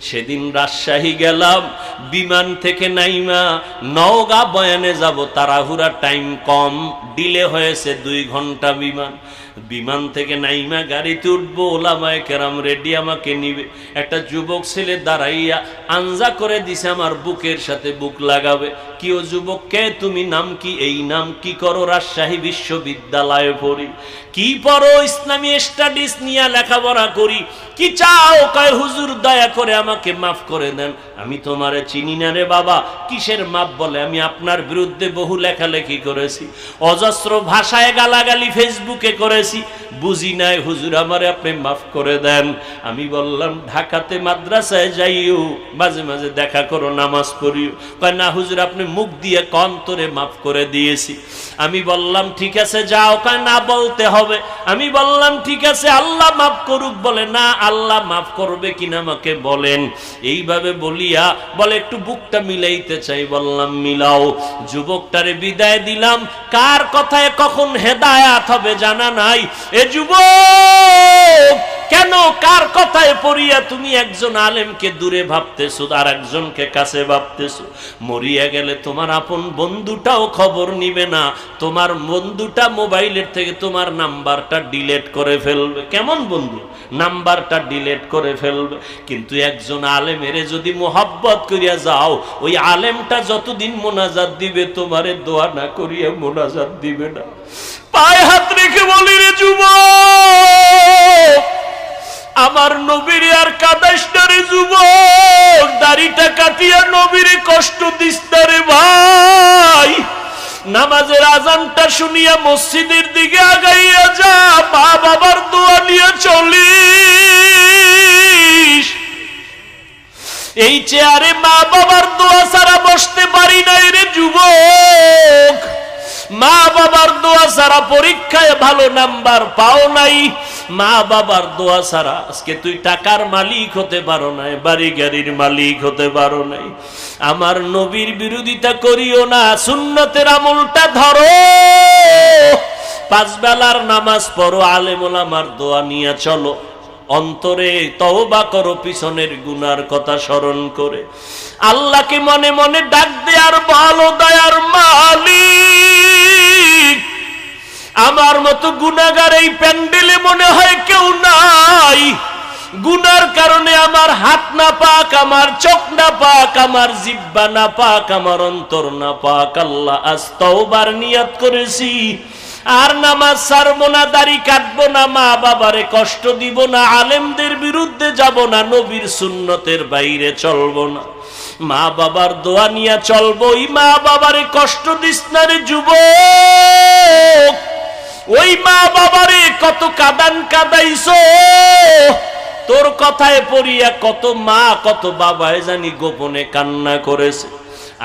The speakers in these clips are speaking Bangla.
সেদিন রাজশাহী গেলাম, বিমান থেকে নাইমা, নওগা বয়ানে যাব তাড়াহুড়া টাইম কম ডিলে হয়েছে দুই ঘণ্টা বিমান। বিমান থেকে নাইমা গাড়িতে উঠবো, ওলামায় কেরাম রেডি আমাকে নিবে। একটা যুবক ছেলে দাঁড়াইয়া আঞ্জা করে দিছে, আমার বুকের সাথে বুক লাগাবে। কি ও যুবক, কে তুমি? নাম কি? এই নাম কি করো? রাজশাহী বিশ্ববিদ্যালয়ে পড়ি। কি পড়ো? ইসলামী স্টাডিজ নিয়ে লেখাপড়া করি। কি চাও? কয়, হুজুর, দয়া করে আমাকে মাফ করে দেন। আমি তোমারে চিনি না রে বাবা। কিসের মাপ বলে? আমি আপনার বিরুদ্ধে বহু লেখালেখি করেছি। অজস্র ভাষায় গালাগালি ফেসবুকে করেছি বুঝি নাই, হুজুর আমারে আপনি মাফ করে দেন। আমি বললাম, ঢাকাতে মাদ্রাসায় যাইও, মাঝে মাঝে দেখা করো, নামাজ পড়িও। কয়, না হুজুর, আপনি মুখ দিয়ে কন্তরে মাফ করে দিয়েছি। আমি বললাম, ঠিক আছে, যাও। কয়, না বলতে হবে। আমি বললাম, ঠিক আছে, আল্লাহ মাফ করুক। বলে, না, আল্লাহ মাফ করবে কিনা আমাকে বলেন। এইভাবে বলিয়া, বলে, একটু বুকটা মিলাইতে চাই, বললাম, মিলাও। যুবকটারে বিদায় দিলাম। কার কথায় কখন হেদায়াত হবে জানা নাই এ যুবক, কেন কার কথায় পড়িয়া তুমি একজন আলেমকে দূরে ভাবতেছো আর একজনকে কাছে ভাবতেছো? মরিয়া গেলে তোমার আপন বন্ধুটাও খবর নিবে না। তোমার বন্ধুটা মোবাইলের থেকে তোমার নাম্বারটা ডিলেট করে ফেলবে। কেমন বন্ধু? নাম্বারটা ডিলেট করে ফেলবে। কিন্তু একজন আলেমের যদি মোহাব্বত করিয়া যাও, ওই আলেমটা যতদিন মোনাজাত দিবে, তোমারে দোয়া না করিয়া মোনাজাত দিবে না। পায়ে হাত রেখে বলি রে যুবক, আমার নবীর আর কাদাসটারে যুবক, দাড়িটা কাটিয়া নবীর কষ্ট দিস্তারে ভাই। নামাজের আজানটা শুনিয়া মসজিদের দিকে আগাইয়া যা, মা বাবার দোয়া নিয়ে চলিস। এই চেয়ারে মা বাবার দোয়া ছাড়া বসতে পারি নাই রে যুবক। মা বাবার দোয়া ছাড়া পরীক্ষায় ভালো নাম্বার পাও নাই। মা বাবার দোয়া ছাড়া আজকে তুই টাকার মালিক হতে পারো নাই বাড়ি গাড়ির মালিক হতে পারো নাই। আমার নবীর বিরোধিতা করিও না, সুন্নতের আমলটা ধরো। পাঁচ বেলার নামাজ পড়ো, আলেমুল আমার দোয়া নিয়ে চলো। অন্তরে তওবা করো, পিছনের গুনার কথা স্মরণ করে। আল্লাহকে মনে মনে ডাক দে আর ভালো দয়ার মালিক। আমার মতো গুনাগার এই প্যান্ডেলে মনে হয় কেউ নাই। গুনার কারণে আমার হাত না পাক, আমার চোখ না পাক, আমার জিব্বা না পাক, আমার অন্তর না পাক। আল্লাহ আজ তওবার নিয়াত করেছি। আর নামাজ ছাড়বো না, দাড়ি কাটবো না, মা বাবারে কষ্ট দিব না, আলেমদের বিরুদ্ধে যাব না, নবীর সুন্নতের বাইরে চলবো না। মা বাবার দোয়া নিয়ে চলবো ওই মা বাবারে কষ্ট দিস না রে যুবক। ওই মা বাবারে কত কাদান কাদাইছো। তোর কথায় পড়িয়া কত মা, কত বাবায় জানি গোপনে কান্না করেছে।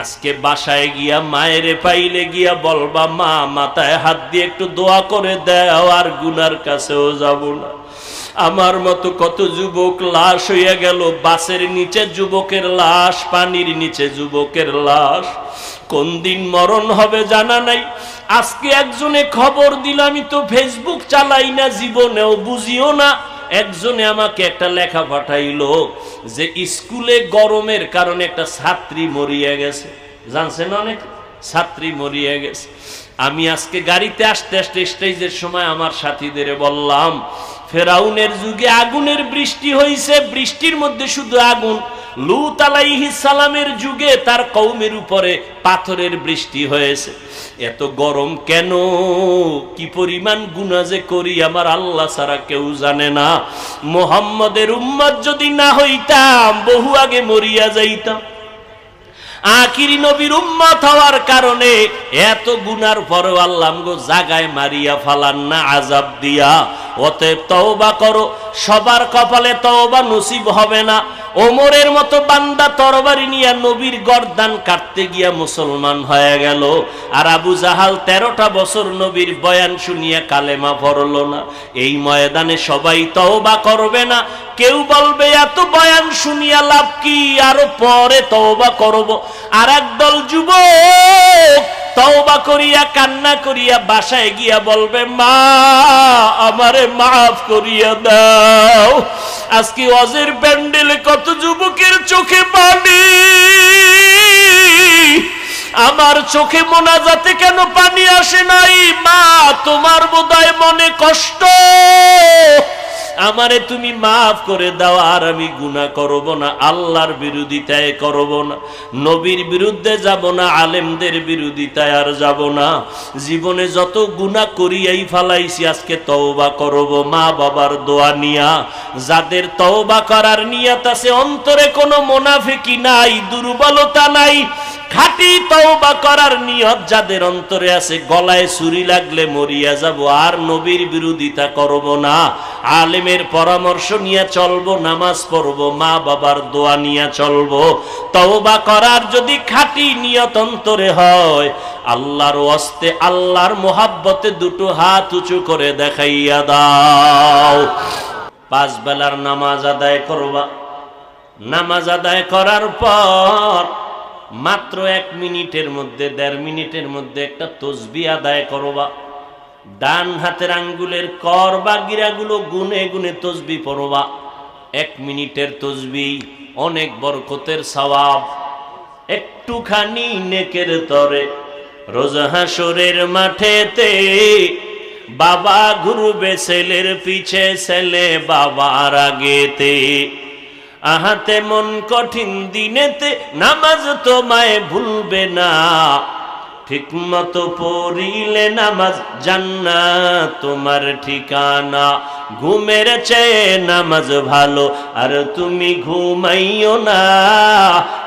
আজকে বাসায় গিয়া মায়ের পাইলে গিয়া বলবা, মা, মাথায় হাত দিয়ে একটু দোয়া করে দেও, আর গুনার কাছেও যাব না। আমার মতো কত যুবক লাশ হইয়া গেল। বাসের নিচে যুবকের লাশ, পানির নিচে যুবকের লাশ। কোন দিন মরণ হবে জানা নাই। আজকে একজনে খবর দিল, আমি তো ফেসবুক চালাই না, জীবনেও বুঝিও না। একজনে আমাকে একটা লেখা পাঠাইলো যে, স্কুলে গরমের কারণে একটা ছাত্রী মরিয়া গেছে। জানছেন অনেক? ছাত্রী মরিয়া গেছে। আমি আজকে গাড়িতে আসতে আসতে স্টেজের সময় আমার সাথীদের বললাম ফেরাউনের যুগে আগুনের বৃষ্টি হয়েছে বৃষ্টির মধ্যে শুধু আগুন। লুত আলাইহি সালামের যুগে তার কৌমের উপরে পাথরের বৃষ্টি হয়েছে। এত গরম কেন? কি পরিমাণ গুণা যে করি আমার আল্লাহ ছাড়া কেউ জানে না। মোহাম্মদের উম্মত যদি না হইতাম, বহু আগে মরিয়া যাইতাম। আখিরি নবীর উম্মত হওয়ার কারণে এত গুনার পরেও আল্লাহ জাগায় মারিয়া ফালান না আজাব দিয়া। অতএব তওবা করো। সবার কপালে তওবা নসিব হবে না। ওমরের মতো বান্দা তরবারি নিয়া নবীর গর্দান কাটতে গিয়া মুসলমান হয়ে গেল। আর আবু জাহাল তেরোটা বছর নবীর বয়ান শুনিয়া কালেমা পড়ল না। এই ময়দানে সবাই তওবা করবে না। কেউ বলবে, এত বয়ান শুনিয়া লাভ কি? আরও পরে তওবা করব। আর একদল যুবক তওবা করিয়া, কান্না করিয়া, বাসায় গিয়া বলবে, মা, আমারে মাফ করিয়া দাও। আজকে অজের প্যান্ডেলে কত যুবকের চোখে পানি। আমার চোখে মোনাজাতে কেন পানি আসে নাই? মা, তোমার বোধহয় মনে কষ্ট। আমারে তুমি মাফ করে দাও, আর আমি গুনাহ করব না। আল্লাহর বিরোধিতায় করব না। নবীর বিরুদ্ধে যাব না, আলেমদের বিরোধিতায় আর যাব না। জীবনে যত গুনাহ করিয়াই ফালাইছি, আজকে তওবা করব। মা বাবার দোয়া নিয়া, যাদের তওবা করার নিয়ত আছে, অন্তরে কোনো মোনাফিকি নাই, দুর্বলতা নাই। খাঁটি তওবা করার নিয়ত যাদের অন্তরে আছে, গলায় ছুরি লাগলে মরিয়া যাব, আর নবীর বিরোধিতা করব না। আলেমের পরামর্শ নিয়ে চলবো, নামাজ পড়ব, মা বাবার দোয়া নিয়ে চলবো। তওবা করার যদি খাঁটি নিয়ত অন্তরে হয়, আল্লাহর ওয়াস্তে আল্লাহর মোহাব্বতে দুটো হাত উঁচু করে দেখাইয়া দাও। পাঁচ বেলার নামাজ আদায় করবা। নামাজ আদায় করার পর মাত্র এক মিনিটের মধ্যে, দেড় মিনিটের মধ্যে একটা তসবি আদায় করবা। ডান হাতের আঙ্গুলের কর বা গিরাগুলো গুনে গুনে তসবি পড়বা। এক মিনিটের তসবি, অনেক বরকতের সওয়াব। একটুখানি নেকের তরে, রোজ হাসরের মাঠেতে বাবা ঘুরবে ছেলের পিছে, ছেলে বাবার আগেতে। আহাতে মন কঠিন দিনেতে নামাজ তোমায় ভুলবে না। ঠিক মতো পড়িলে নামাজ জান্না তোমার ঠিকানা। ঘুমের চেয়ে নামাজ ভালো, আর তুমি ঘুমাইও না।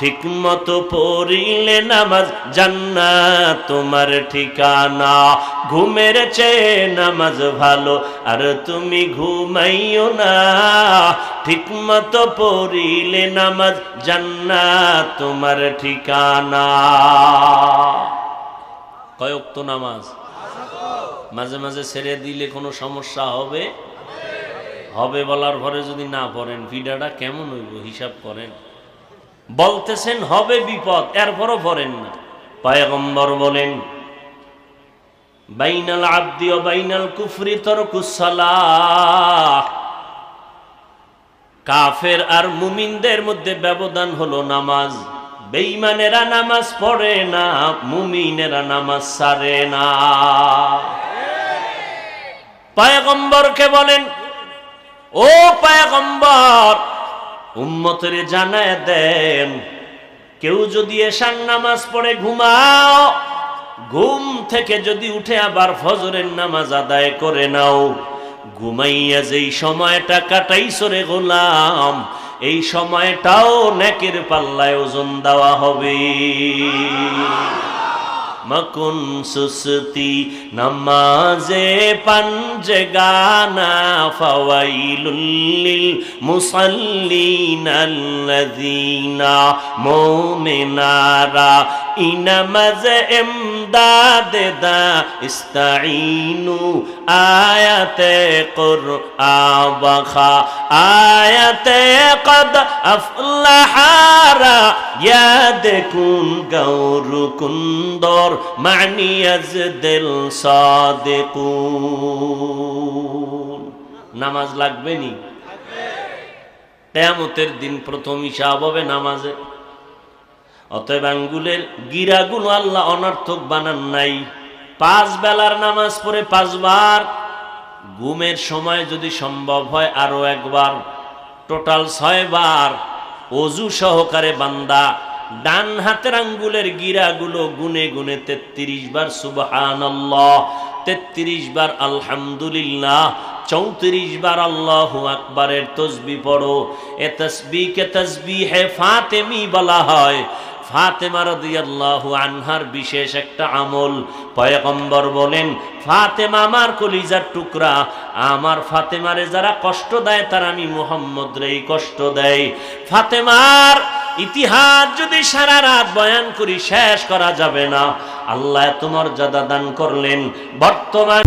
ঠিক মতো পড়িলে নামাজ জান্না তোমার ঠিকানা। ঘুমের চেয়ে নামাজ ভালো, আর তুমি ঘুমাইও না। ঠিক মতো পড়িলে নামাজ জান্না তোমার ঠিকানা। কয়ক তো নামাজ? মাঝে মাঝে ছেড়ে দিলে কোনো সমস্যা হবে? হবে বলার পরে যদি না পড়েন ভিডাটা কেমন হইব? হিসাব করেন। বলতেছেন, হবে বিপদ, এরপরও পড়েন না। পায়গম্বর বলেন, বাইনাল আব্দি ও বাইনাল কুফরি তরকুসালাহ কাফের আর মুমিনদের মধ্যে ব্যবধান হলো নামাজ। বেঈমানেরা নামাজ পড়ে না, মুমিনেরা নামাজ সারে না। পায়গম্বরকে বলেন, ও পায়গম্বর উম্মতের জানায় দেন, কেউ যদি এশান নামাজ পড়ে ঘুমাও, ঘুম থেকে যদি উঠে আবার ফজরের নামাজ আদায় করে নাও। ঘুমাইয়া যেই সময়টা কাটাই সরে গোলাম, এই সময়টাও নেকের পাল্লায় ওজন দেওয়া হবে। মকুন সুস্তি নমাজে পঞ্জে গানা ফওয়াইলুল মুসাল্লিন আল্লাযীনা মুমিনারা ইনামাজ ইমদাদ দা ইস্তাইনু আয়াতে কুরআবখা আয়াতে কদ আফলাহারা, ইয়াদ কুন গৌর কুন্দর মানিয়াজ দিল সাদিকুন। নামাজ লাগবে নি? কেয়ামতের দিন প্রথম হিসাব হবে নামাজে। অতএব আঙ্গুলের গিরাগুলো আল্লাহ অনর্থক বানান নাই। পাঁচ বেলার নামাজ পড়ে পাঁচবার ঘুমের সময় যদি সম্ভব হয় আরও একবার, টোটাল ছয় বার অজু সহকারে বান্দা ডান হাতের আঙ্গুলের গিরাগুলো গুনে গুনে তেত্রিশ বার সুবহান তেত্রিশ বার আলহামদুলিল্লাহ, চৌত্রিশ বার আল্লাহ আকবরের তসবি পড়ো। এ তসবিকে তসবি হে ফাতেমি বলা হয়। ফাতেমা রাদিয়াল্লাহু আনহার বিশেষ একটা আমল। পয়গম্বর বলেন, ফাতেমা আমার কলিজার টুকরা, আমার ফাতেমারে যারা কষ্ট দেয়, তার আমি মুহাম্মদ রেই কষ্ট দেয় ফাতেমার ইতিহাস যদি সারা রাত বয়ান করি, শেষ করা যাবে না। আল্লাহ তোমার জাদা দান করলেন। বর্তমান